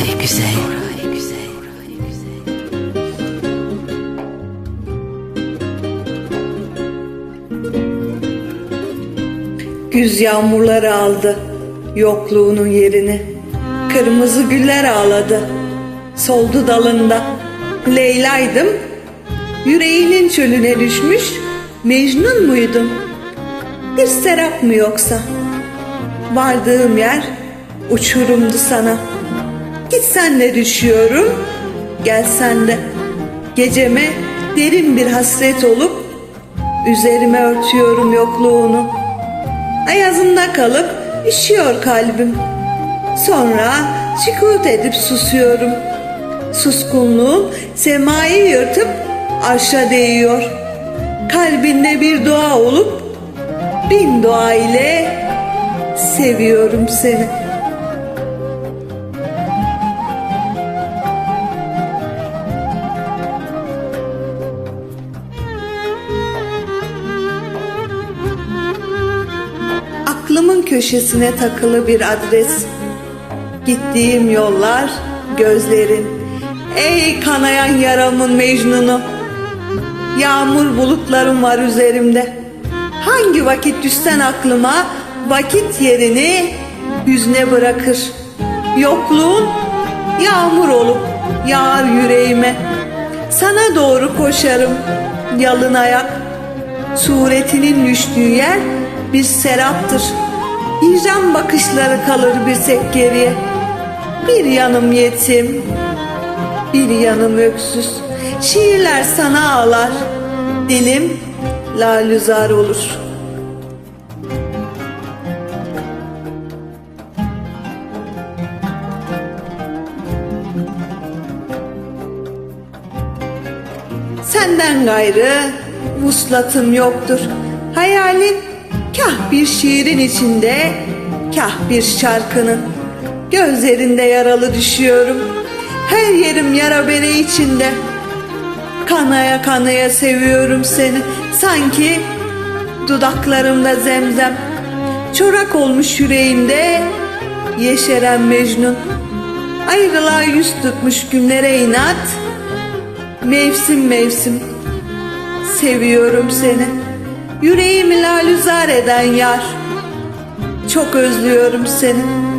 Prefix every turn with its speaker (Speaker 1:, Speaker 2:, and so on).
Speaker 1: Koray Güzel.
Speaker 2: Güz yağmurları aldı yokluğunun yerini. Kırmızı güller ağladı. Soldu dalında. Leyla'ydım. Yüreğinin çölüne düşmüş Mecnun muydum? Bir serap mı yoksa? Vardığım yer uçurumdu sana. Gitsen de düşüyorum, gelsen de. Geceme derin bir hasret olup üzerime örtüyorum yokluğunu. Ayazında kalıp üşüyor kalbim. Sonra sükut edip susuyorum. Suskunluğum semayı yırtıp arşa değiyor. Kalbinde bir dua olup bin dua ile seviyorum seni. Aklımın köşesine takılı bir adres. Gittiğim yollar, gözlerin. Ey kanayan yaramın Mecnun'u. Yağmur bulutlarım var üzerimde. Hangi vakit düşsen aklıma vakit yerini hüzne bırakır. Yokluğun yağmur olup yağar yüreğime. Sana doğru koşarım yalın ayak. Suretinin düştüğü yer bir seraptır. Hicran bakışları kalır bir tek geriye. Bir yanım yetim, bir yanım öksüz. Şiirler sana ağlar, dilim lalüzar olur. Senden gayrı vuslatım yoktur. Hayalin kah bir şiirin içinde, kah bir şarkının. Gözlerinde yaralı düşüyorum. Her yerim yara bere içinde. Kanaya kanaya seviyorum seni. Sanki dudaklarımda zemzem. Çorak olmuş yüreğimde yeşeren Mecnun. Ayrılığa yüz tutmuş günlere inat. Mevsim mevsim seviyorum seni. Yüreğimi lalüzar eden yar. Çok özlüyorum seni.